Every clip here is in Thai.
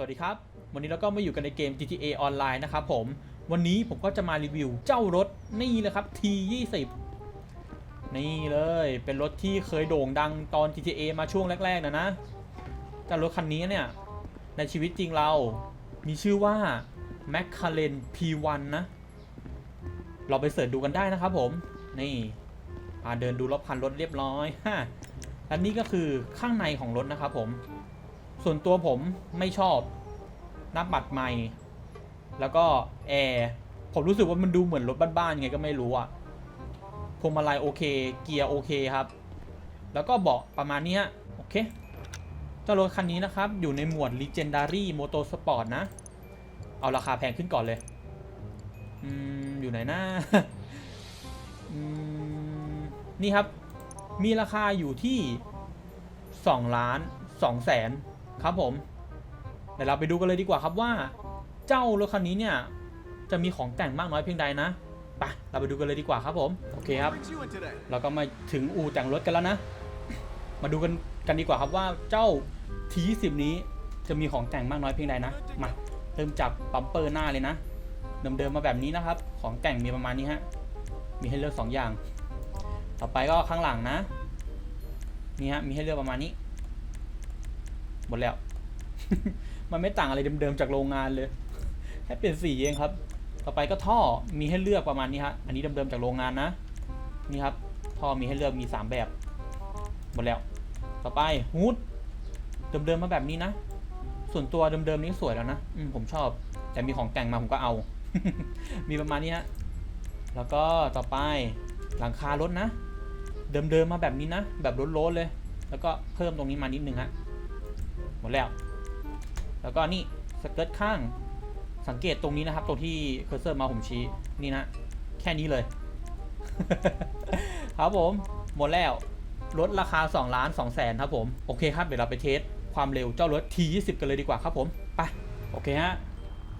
สวัสดีครับ วันนี้เราก็มาอยู่กันในเกม GTA ออนไลน์นะครับผม วันนี้ผมก็จะมารีวิวเจ้ารถนี่เลยครับ T20 นี่เลย เป็นรถที่เคยโด่งดังตอน GTA มาช่วงแรก ๆ นะนะ แต่รถคันนี้เนี่ย ในชีวิตจริงเรา มีชื่อว่า m c l a r e n P1 นะ เราไปเสิร์ชดูกันได้นะครับผม นี่พาเดินดูรอบคันรถเรียบร้อยฮะและนี่ก็คือข้างในของรถนะครับผม ส่วนตัวผมไม่ชอบหน้าปัดใหม่ แล้วก็แอร์ผมรู้สึกว่ามันดูเหมือนรถบ้านๆไงก็ไม่รู้อะพวงมาลัยโอเค เกียร์โอเคครับ แล้วก็เบาะประมาณนี้โอเคเจ้ารถคันนี้นะครับ อยู่ในหมวด Legendary Motorsport นะ เอาราคาแพงขึ้นก่อนเลยอืมอยู่ไหนนะอืมนี่ครับ มีราคาอยู่ที่ 2 ล้าน2แสน ครับผมเดี๋ยวเราไปดูกันเลยดีกว่าครับว่า เจ้ารถคันนี้เนี่ยจะมีของแต่งมากน้อยเพียงใดนะไปเราไปดูกันเลยดีกว่าครับผมโอเคครับ เราก็มาถึงอู่แต่งรถกันแล้วนะ มาดูกันกันดีกว่าครับว่าเจ้า T20 นี้จะมีของแต่งมากน้อยเพียงใดนะมาเริ่มจากปั๊มเปอร์หน้าเลยนะเดิมๆมาแบบนี้นะครับ ของแต่งมีประมาณนี้ฮะมีให้เลือก2อย่าง ต่อไปก็ข้างหลังนะนี่ฮะมีให้เลือกประมาณนี้ หมดแล้ว มันไม่ต่างอะไรเดิมๆจากโรงงานเลยแค่เปลี่ยนสีเองครับ ต่อไปก็ท่อมีให้เลือกประมาณนี้ฮะอันนี้เดิมๆจากโรงงานนะนี่ครับท่อมีให้เลือกมี 3 แบบหมดแล้ว ต่อไปฮูดเดิมๆมาแบบนี้นะส่วนตัวเดิมๆนี้สวยแล้วนะอืผมชอบ แต่มีของแต่งมาผมก็เอา มีประมาณนี้ฮะแล้วก็ต่อไปหลังคารถนะ เดิมๆมาแบบนี้นะ แบบล้นๆเลย แล้วก็เพิ่มตรงนี้มานิดนึงฮะ หมดแล้ว แล้วก็นี่สเกิร์ตข้าง สังเกตตรงนี้นะครับ ตรงที่เคอร์เซอร์มาผมชี้ นี่นะ แค่นี้เลย ครับผม หมดแล้ว ลดราคา2ล้าน2แสนครับผม โอเคครับ เดี๋ยวเราไปเทสความเร็วเจ้ารถ T20 กันเลยดีกว่าครับผม ไป โอเคฮะ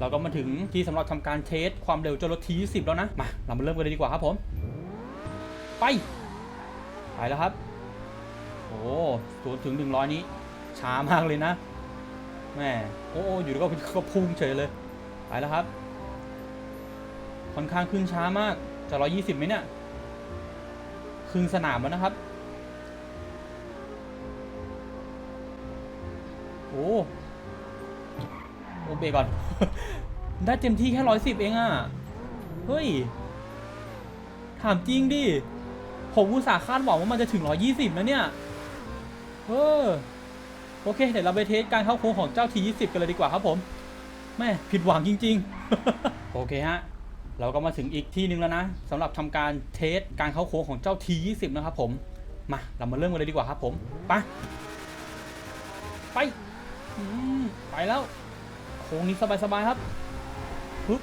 เราก็มาถึงที่สำหรับทำการเทสความเร็วเจ้ารถ T20 แล้วนะ มา เรามาเริ่มกันเลยดีกว่าครับผม ไป ไปแล้วครับ โอ้ศูนย์ถึง 100 นี้ ช้ามากเลยนะแม่โอ้โอ้อยู่แล้วก็ก็พุ่งเฉยเลยไปแล้วครับ ค่อนข้างขึ้นช้ามากจะ120ไหมเนี่ยครึ่งสนามแล้วนะครับโอ้โอเบรก่อน ได้เต็มที่แค่ร้อยสิบเองอะเฮ้ย ถามจริงดิ ผมอุตส่าห์คาดหวังว่ามันจะถึงร้อยี่สิบนะเนี่ย เออ โอเค เดี๋ยวเราไปเทสการเข้าโค้งของเจ้าทียี่สิบกันเลยดีกว่าครับผมแม่ผิดหวังจริง ๆ โอเคฮะเราก็มาถึงอีกที่หนึ่งแล้วนะสำหรับทำการเทสการเข้าโค้งของเจ้า T20 นะครับผมมาเรามาเริ่มกันเลยดีกว่าครับผมไปไปอืมไปแล้วโค้งนี้สบายๆครับฮึบ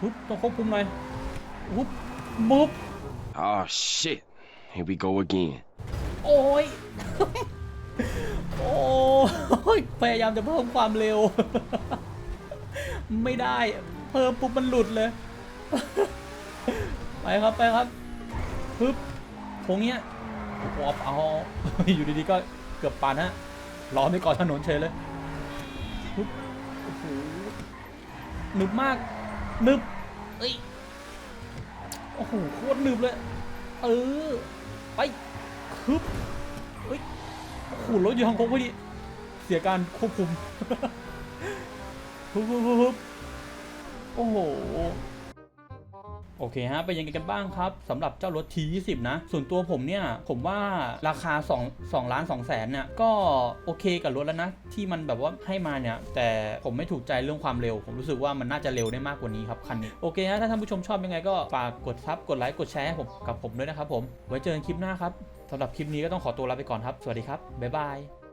ฮึบต้องควบคุมหน่อยฮึบมุบ Oh shit. Here we go again. โอ้ย โอ้ยพยายามจะเพิ่มความเร็ว ไม่ได้ เพิ่มปุ๊บมันหลุดเลย ไปครับไปครับปึ๊บโค้งเนี้ยวอบเอา อยู่ดีๆก็เกือบปานฮะล้อไม่ก่อนถนนเฉยเลยปึ๊บโอ้โหหนึบมากหนึบเอ้ยโอ้โหโคตรหนึบเลย เออ ไปคึบเฮ้ย ขูดรถอยู่ทางโค้งพอดีเสียการควบคุมฮึบฮึบฮึบโอ้โห โอเคฮะเป็นยังไงกันบ้างครับสำหรับเจ้ารถ T20 นะ ส่วนตัวผมเนี่ย ผมว่าราคา2 2ล้าน2แสนเนี่ย ก็โอเคกับรถแล้วนะ ที่มันแบบว่าให้มาเนี่ย แต่ผมไม่ถูกใจเรื่องความเร็ว ผมรู้สึกว่ามันน่าจะเร็วได้มากกว่านี้ครับ คันนี้ โอเคฮะถ้าท่านผู้ชมชอบยังไงก็ฝากกดซับกดไลค์กดแชร์ให้ผมกับผมด้วยนะครับผมไว้เจอกันคลิปหน้าครับสำหรับคลิปนี้ก็ต้องขอตัวลาไปก่อนครับสวัสดีครับบ๊ายบาย